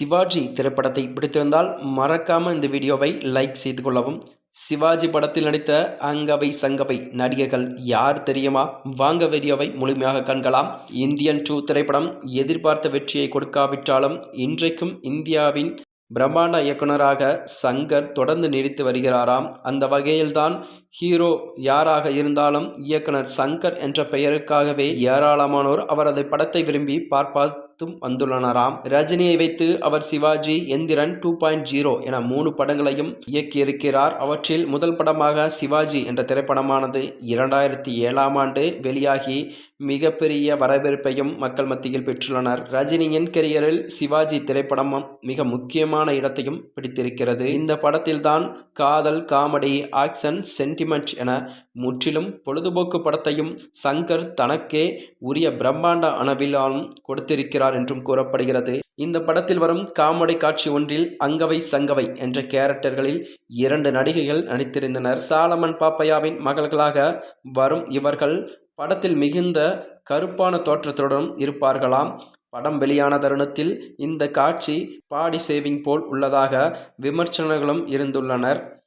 சிவாஜி திரைப்படத்தை பிடித்திருந்தால் மறக்காம இந்த வீடியோவை லைக் செய்து கொள்ளவும். சிவாஜி படத்தில் நடித்த அங்கவை சங்கவை நடிகர்கள் யார் தெரியுமா? வாங்க வீடியோவை முழுமையாக காண்கலாம். இந்தியன் டூ திரைப்படம் எதிர்பார்த்த வெற்றியை கொடுக்காவிட்டாலும் இன்றைக்கும் இந்தியாவின் பிரம்மாண்ட இயக்குனராக சங்கர் தொடர்ந்து நீடித்து வருகிறாராம். அந்த வகையில்தான் ஹீரோ யாராக இருந்தாலும் இயக்குனர் சங்கர் என்ற பெயருக்காகவே ஏராளமானோர் அவரது படத்தை விரும்பி பார்ப்பால் பார்ப்பாத்தும் வந்துள்ளனராம். ரஜினியை வைத்து அவர் Sivaji Enthiran two point zero என மூணு படங்களையும் இயக்கியிருக்கிறார். அவற்றில் முதல் படமாக சிவாஜி என்ற திரைப்படமானது இரண்டாயிரத்தி ஏழாம் ஆண்டு வெளியாகி மிகப்பெரிய வரவேற்பையும் மக்கள் மத்தியில் பெற்றுள்ளனர். ரஜினியின் கெரியரில் சிவாஜி திரைப்படம் மிக முக்கியமான இடத்தையும் பிடித்திருக்கிறது. இந்த படத்தில்தான் காதல் காமெடி ஆக்ஷன் சென்டிமெண்ட் என முற்றிலும் பொழுதுபோக்கு படத்தையும் சங்கர் தனக்கே உரிய பிரம்மாண்ட அளவிலாலும் கொடுத்திருக்கிறார். என்றும் கூறப்படுகிறது. இந்த படத்தில் வரும் காமெடி காட்சி ஒன்றில் அங்கவை சங்கவை என்ற கேரக்டர்களில் இரண்டு நடிகைகள் நடித்திருந்தனர். சாலமன் பாப்பையாவின் மகள்களாக வரும் இவர்கள் படத்தில் மிகுந்த கருப்பான தோற்றத்துடன் இருப்பார்களாம். படம் வெளியான தருணத்தில் இந்த காட்சி பாடி சேவிங் போல் உள்ளதாக விமர்சனங்களும் இருந்துள்ளனர்.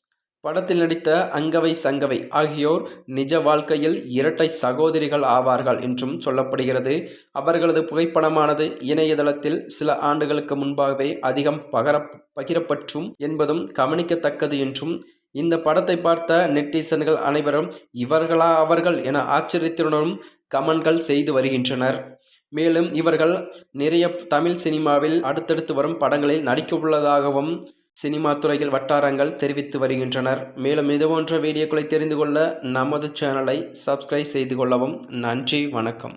படத்தில் நடித்த அங்கவை சங்கவை ஆகியோர் நிஜ வாழ்க்கையில் இரட்டை சகோதரிகள் ஆவார்கள் என்றும் சொல்லப்படுகிறது. அவர்களது புகைப்படமானது இணையதளத்தில் சில ஆண்டுகளுக்கு முன்பாகவே அதிகம் பகர பகிரப்பற்றும் என்பதும் கவனிக்கத்தக்கது என்றும் இந்த படத்தை பார்த்த நெட்டிசன்கள் அனைவரும் இவர்களா அவர்கள் என ஆச்சரியத்துடனும் கமெண்ட்கள் செய்து வருகின்றனர். மேலும் இவர்கள் நிறைய தமிழ் சினிமாவில் அடுத்தடுத்து வரும் படங்களில் நடிக்க உள்ளதாகவும் சினிமா துறையில் வட்டாரங்கள் தெரிவித்து வருகின்றனர். மேலும் இதுபோன்ற வீடியோக்களை தெரிந்து கொள்ள நமது சேனலை சப்ஸ்கிரைப் செய்து கொள்ளவும். நன்றி வணக்கம்.